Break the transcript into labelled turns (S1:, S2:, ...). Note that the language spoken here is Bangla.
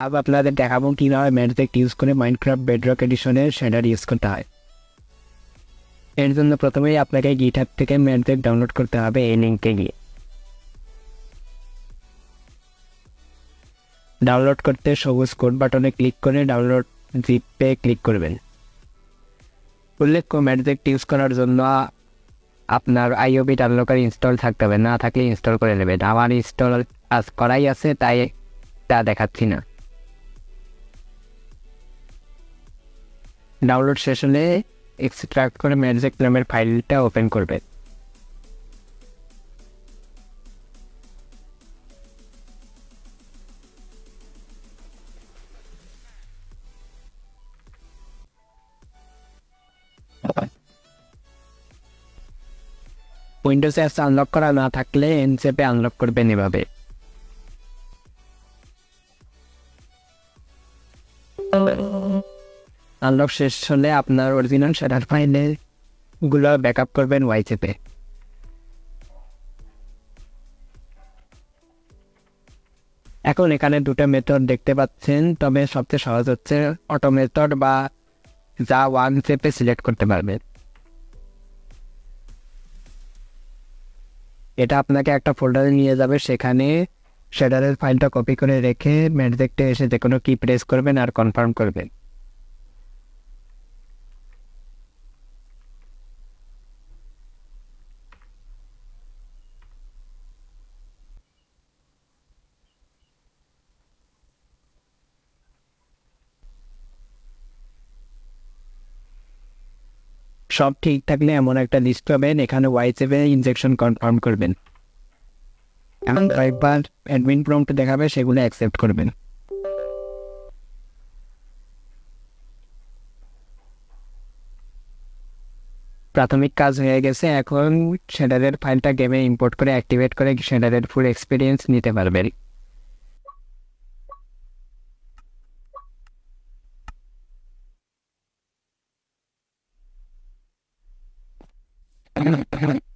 S1: আবার আপনাদের দেখাবো কীভাবে ম্যাটজেক্ট ইউজ করে মাইনক্রাফট বেডরক এডিশনের শেডার ইউজ করতে হয় এর জন্য প্রথমেই আপনাকে গিটার থেকে ম্যাটজেক্ট ডাউনলোড করতে হবে এই লিঙ্কে গিয়ে ডাউনলোড করতে সবুজ কোড বাটনে ক্লিক করে ডাউনলোড জিপে ক্লিক করবেন উল্লেখ্য ম্যাটজেক্ট ইউজ করার জন্য আপনার আইওবি ডাউনলোডার ইনস্টল থাকতে হবে না থাকলে ইনস্টল করে নেবেন আমার ইনস্টল আজ করাই আছে তাই তা দেখাচ্ছি না ডাউনলোড শেষ হলে এক্সট্রাক্ট করে ম্যাটজেক্ট নামের ফাইলটা ওপেন করবে। উইন্ডোজ অ্যাপস আনলক করা না থাকলে এনসেপে আনলক করবেন এভাবে। আনলক শেষ হলে আপনার অরিজিনাল শেডার ফাইলে ব্যাক আপ করবেন ওয়াইচেপে এখন এখানে দুটো মেথড দেখতে পাচ্ছেন, তবে সবচেয়ে সহজ হচ্ছে অটো মেথড বা যা ওয়ান চেপে সিলেক্ট করতে পারবেন। এটা আপনাকে একটা ফোল্ডারে নিয়ে যাবে, সেখানে শেডারের ফাইলটা কপি করে রেখে ম্যাটজেক্টে এসে যে কোনো কি প্রেস করবেন আর কনফার্ম করবেন। সব ঠিক থাকলে এমন একটা লিস্ট পাবেন, এখানে ওয়াই চেপে ইনজেকশন কনফার্ম করবেন। এখন কয়েকবার অ্যাডমিন প্রম্পট দেখাবে, সেগুলো অ্যাকসেপ্ট করবেন। প্রাথমিক কাজ হয়ে গেছে, এখন শেডারের ফাইলটা গেমে ইম্পোর্ট করে অ্যাক্টিভেট করে শেডারের ফুল এক্সপিরিয়েন্স নিতে পারবেন। I'm gonna, I'm gonna.